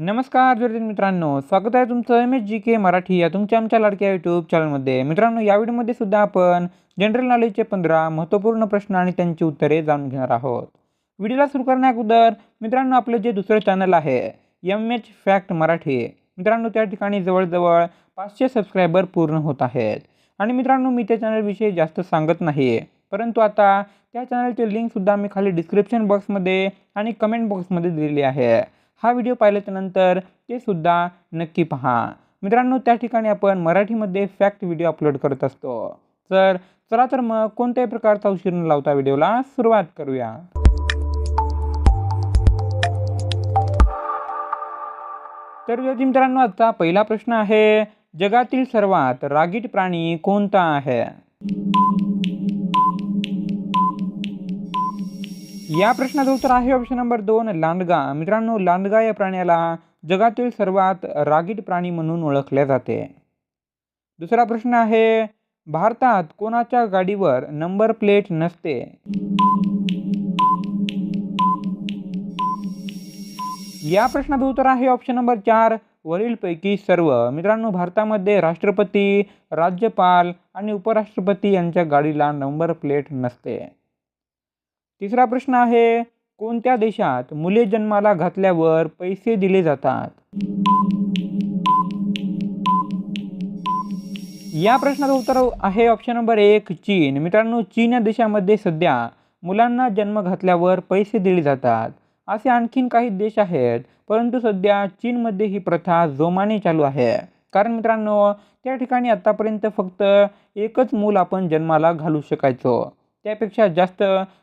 नमस्कार विद्यार्थी मित्रांनो. स्वागत आहे तुमचं M H G K Marathi या तुमच्या आमच्या लाडक्या यूट्यूब चॅनलमध्ये मित्रांनो या व्हिडिओमध्ये सुद्धा आपण जनरल नॉलेजचे पंधरा महत्त्वपूर्ण प्रश्न आणि त्यांची उत्तरे जाणून घेणार आहोत. व्हिडिओला सुरू करण्या अगोदर मित्रांनो आपलं जे दुसरं चॅनल आहे एम एच फॅक्ट मराठी मित्रांनो त्या ठिकाणी जवळजवळ पाचशे सबस्क्रायबर पूर्ण होत आहेत. आणि मित्रांनो मी त्या चॅनलविषयी जास्त सांगत नाही परंतु आता त्या चॅनलची लिंकसुद्धा मी खाली डिस्क्रिप्शन बॉक्समध्ये आणि कमेंट बॉक्समध्ये दिलेली आहे. हा व्हिडिओ पाहिल्याच्यानंतर ते सुद्धा नक्की पहा. मित्रांनो त्या ठिकाणी आपण मराठीमध्ये फॅक्ट व्हिडिओ अपलोड करत असतो. तर चला तर मग कोणत्याही प्रकारचा उशीर न लावता व्हिडिओला सुरुवात करूया. तर विद्यार्थी मित्रांनो आजचा पहिला प्रश्न आहे जगातील सर्वात रागीट प्राणी कोणता आहे? या प्रश्नाचं उत्तर आहे ऑप्शन नंबर दोन लांडगा. मित्रांनो लांडगा या प्राण्याला जगातील सर्वात रागीट प्राणी म्हणून ओळखले जाते. दुसरा प्रश्न आहे भारतात कोणाच्या गाडीवर नंबर प्लेट नसते? या प्रश्नाचं उत्तर आहे ऑप्शन नंबर चार वरीलपैकी सर्व. मित्रांनो भारतामध्ये राष्ट्रपती राज्यपाल आणि उपराष्ट्रपती यांच्या गाडीला नंबर प्लेट नसते. तिसरा प्रश्न आहे कोणत्या देशात मुले जन्माला घातल्यावर पैसे दिले जातात? या प्रश्नाचं उत्तर आहे ऑप्शन नंबर एक चीन. मित्रांनो चीन या देशामध्ये सध्या मुलांना जन्म घातल्यावर पैसे दिले जातात. असे आणखीन काही देश आहेत परंतु सध्या चीनमध्ये ही प्रथा जोमाने चालू आहे. कारण मित्रांनो त्या ठिकाणी आत्तापर्यंत फक्त एकच मूल आपण जन्माला घालू शकायचो. त्यापेक्षा जास्त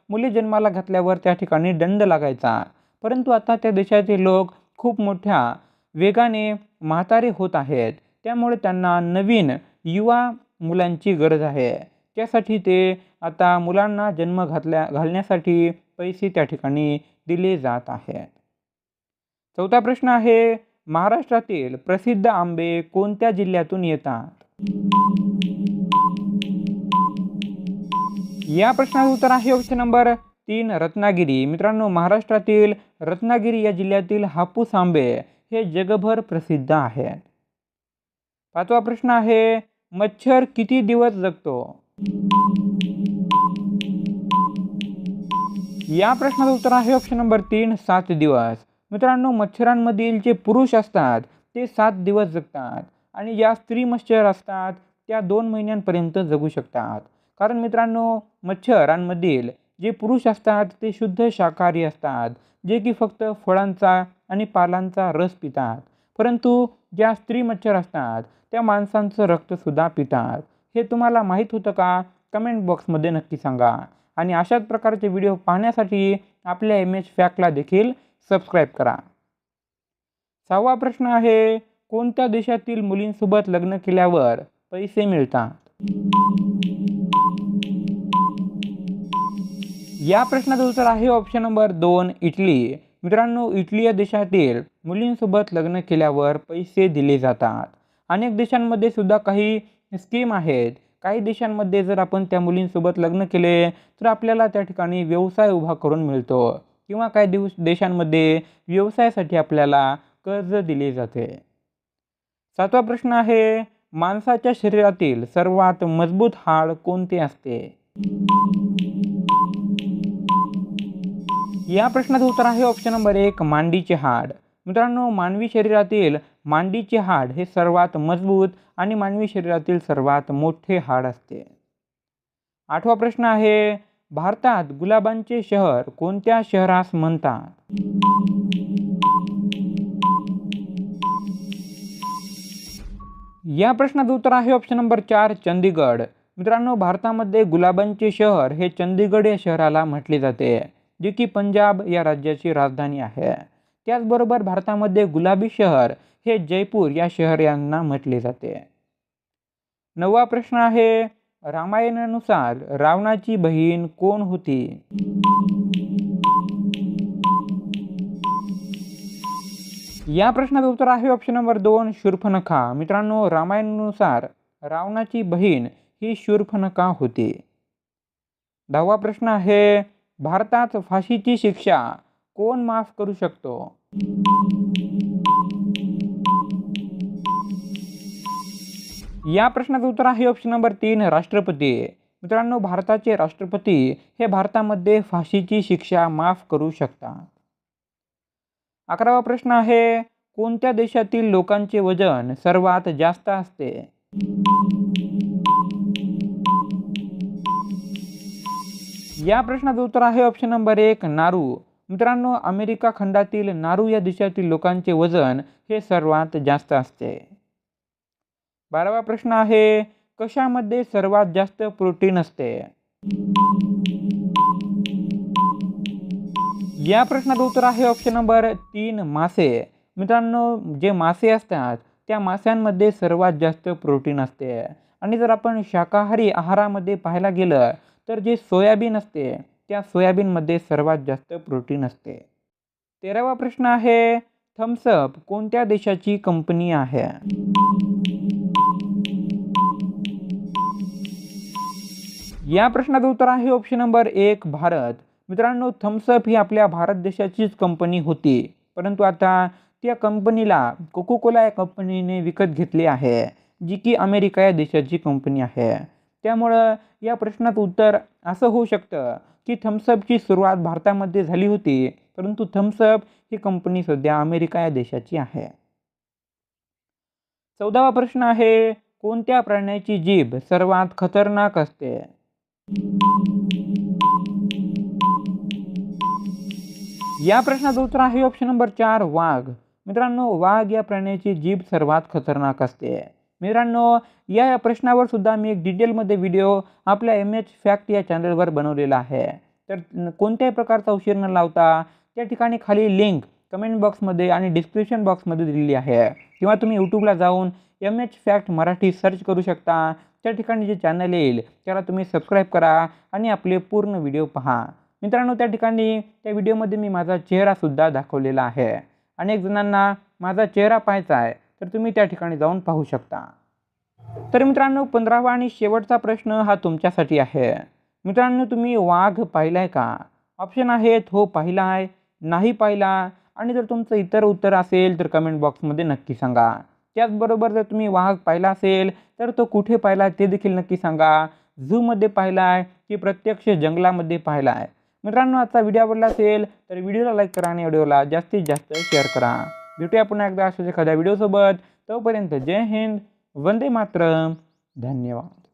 मुले जन्माला घातल्यावर त्या ठिकाणी दंड लागायचा. परंतु आता त्या देशाचे लोक खूप मोठ्या वेगाने म्हातारे होत आहेत. त्यामुळे त्यांना नवीन युवा मुलांची गरज आहे. त्यासाठी ते आता मुलांना जन्म घातल्या घालण्यासाठी पैसे त्या ठिकाणी दिले जात आहेत. चौथा प्रश्न आहे महाराष्ट्रातील प्रसिद्ध आंबे कोणत्या जिल्ह्यातून येतात? या प्रश्नाचं उत्तर आहे ऑप्शन नंबर तीन रत्नागिरी. मित्रांनो महाराष्ट्रातील रत्नागिरी या जिल्ह्यातील हापूस आंबे हे जगभर प्रसिद्ध आहेत. पाचवा प्रश्न आहे मच्छर किती दिवस जगतो? या प्रश्नाचं उत्तर आहे ऑप्शन नंबर तीन सात दिवस. मित्रांनो मच्छरांमधील जे पुरुष असतात ते सात दिवस जगतात आणि ज्या स्त्री मच्छर असतात त्या दोन महिन्यांपर्यंत जगू शकतात. कारण मित्रांनो मच्छरांमधील जे पुरुष असतात ते शुद्ध शाकाहारी असतात जे की फक्त फळांचा आणि पालांचा रस पितात. परंतु ज्या स्त्री मच्छर असतात त्या माणसांचं रक्तसुद्धा पितात. हे तुम्हाला माहीत होतं का? कमेंट बॉक्समध्ये नक्की सांगा. आणि अशाच प्रकारचे व्हिडिओ पाहण्यासाठी आपल्या एम एच फॅकला देखील सबस्क्राईब करा. सहावा प्रश्न आहे कोणत्या देशातील मुलींसोबत लग्न केल्यावर पैसे मिळतात? या प्रश्नाचं उत्तर आहे ऑप्शन नंबर दोन इटली. मित्रांनो इटली या देशातील मुलींसोबत लग्न केल्यावर पैसे दिले जातात. अनेक देशांमध्ये सुद्धा काही स्कीम आहेत. काही देशांमध्ये जर आपण त्या मुलींसोबत लग्न केले तर आपल्याला त्या ठिकाणी व्यवसाय उभा करून मिळतो. किंवा काही दिवस देशांमध्ये व्यवसायासाठी आपल्याला कर्ज दिले जाते. सातवा प्रश्न आहे माणसाच्या शरीरातील सर्वात मजबूत हाड कोणते असते? या प्रश्नाचं उत्तर आहे ऑप्शन नंबर एक मांडीचे हाड. मित्रांनो मानवी शरीरातील मांडीचे हाड हे सर्वात मजबूत आणि मानवी शरीरातील सर्वात मोठे हाड असते. आठवा प्रश्न आहे भारतात गुलाबांचे शहर कोणत्या शहरास म्हणतात? या प्रश्नाचं उत्तर आहे ऑप्शन नंबर चार चंदीगड. मित्रांनो भारतामध्ये गुलाबांचे शहर हे चंदीगड या शहराला म्हटले जाते. जे की पंजाब या राज्याची राजधानी आहे. त्याचबरोबर भारतामध्ये गुलाबी शहर हे जयपूर या शहर यांना म्हटले जाते. नववा प्रश्न आहे रामायणानुसार रावणाची बहीण कोण होती? या प्रश्नाचं उत्तर आहे ऑप्शन नंबर दोन शूर्फनखा मित्रांनो रामायणानुसार रावणाची बहीण ही शूर्फनखा होती. दहावा प्रश्न आहे भारतात फाशीची शिक्षा कोण माफ करू शकतो? या प्रश्नाचं उत्तर आहे ऑप्शन नंबर तीन राष्ट्रपती. मित्रांनो भारताचे राष्ट्रपती हे भारतामध्ये फाशीची शिक्षा माफ करू शकतात. अकरावा प्रश्न आहे कोणत्या देशातील लोकांचे वजन सर्वात जास्त असते? या प्रश्नाचं उत्तर आहे ऑप्शन नंबर एक नारू. मित्रांनो अमेरिका खंडातील नारू या देशातील लोकांचे वजन हे सर्वात जास्त असते. बारावा प्रश्न आहे कशामध्ये सर्वात जास्त प्रोटीन असते? या प्रश्नाचं उत्तर आहे ऑप्शन नंबर तीन मासे. मित्रांनो जे मासे असतात त्या माशांमध्ये सर्वात जास्त प्रोटीन असते. आणि जर आपण शाकाहारी आहारामध्ये पाहायला गेलं तर जे सोयाबीन असते त्या सोयाबीनमध्ये सर्वात जास्त प्रोटीन असते. तेरावा प्रश्न आहे थम्सअप कोणत्या देशाची कंपनी आहे? या प्रश्नाचं उत्तर आहे ऑप्शन नंबर एक भारत. मित्रांनो थम्सअप ही आपल्या भारत देशाचीच कंपनी होती. परंतु आता त्या कंपनीला कोको कोला या कंपनीने विकत घेतली आहे जी की अमेरिका या देशाची कंपनी आहे. त्यामुळं या प्रश्नात उत्तर असं होऊ शकतं की थम्सअपची सुरुवात भारतामध्ये झाली होती परंतु थम्सअप ही कंपनी सध्या अमेरिका या देशाची आहे. चौदावा प्रश्न आहे कोणत्या प्राण्याची जीभ सर्वात खतरनाक असते? या प्रश्नाचं उत्तर आहे ऑप्शन नंबर चार वाघ. मित्रांनो वाघ या प्राण्याची जीभ सर्वात खतरनाक असते. मित्रांनो या प्रश्नावर सुद्धा मी एक डिटेलमध्ये व्हिडिओ आपल्या एम एच फॅक्ट या चॅनलवर बनवलेला आहे. तर कोणत्याही प्रकारचा उशीर न लावता त्या ठिकाणी खाली लिंक कमेंट बॉक्समध्ये आणि डिस्क्रिप्शन बॉक्समध्ये दिलेली आहे. किंवा तुम्ही यूट्यूबला जाऊन M H fact Marathi search करू शकता. त्या ठिकाणी जे चॅनल येईल त्याला तुम्ही सबस्क्राईब करा आणि आपले पूर्ण व्हिडिओ पहा. मित्रांनो त्या ठिकाणी त्या व्हिडिओमध्ये मी माझा चेहरासुद्धा दाखवलेला आहे. अनेक जणांना माझा चेहरा पाहायचा आहे. तर तुम्ही त्या ठिकाणी जाऊन पाहू शकता. तर मित्रांनो पंधरावा आणि शेवटचा प्रश्न हा तुमच्यासाठी आहे. मित्रांनो तुम्ही वाघ पाहिला आहे का? ऑप्शन आहेत हो पाहिला आहे नाही पाहिला आणि जर तुमचं इतर उत्तर असेल तर कमेंट बॉक्समध्ये नक्की सांगा. त्याचबरोबर जर तुम्ही वाघ पाहिला असेल तर तो कुठे पाहिला ते देखील नक्की सांगा. झूमध्ये पाहिला आहे की प्रत्यक्ष जंगलामध्ये पाहिला आहे मित्रांनो आजचा व्हिडिओ आवडला असेल तर व्हिडिओला लाईक करा आणि व्हिडिओला जास्तीत जास्त शेअर करा. भेटूया पुन्हा एकदा अशाच एखाद्या व्हिडिओसोबत. तोपर्यंत जय हिंद वंदे मातरम. धन्यवाद.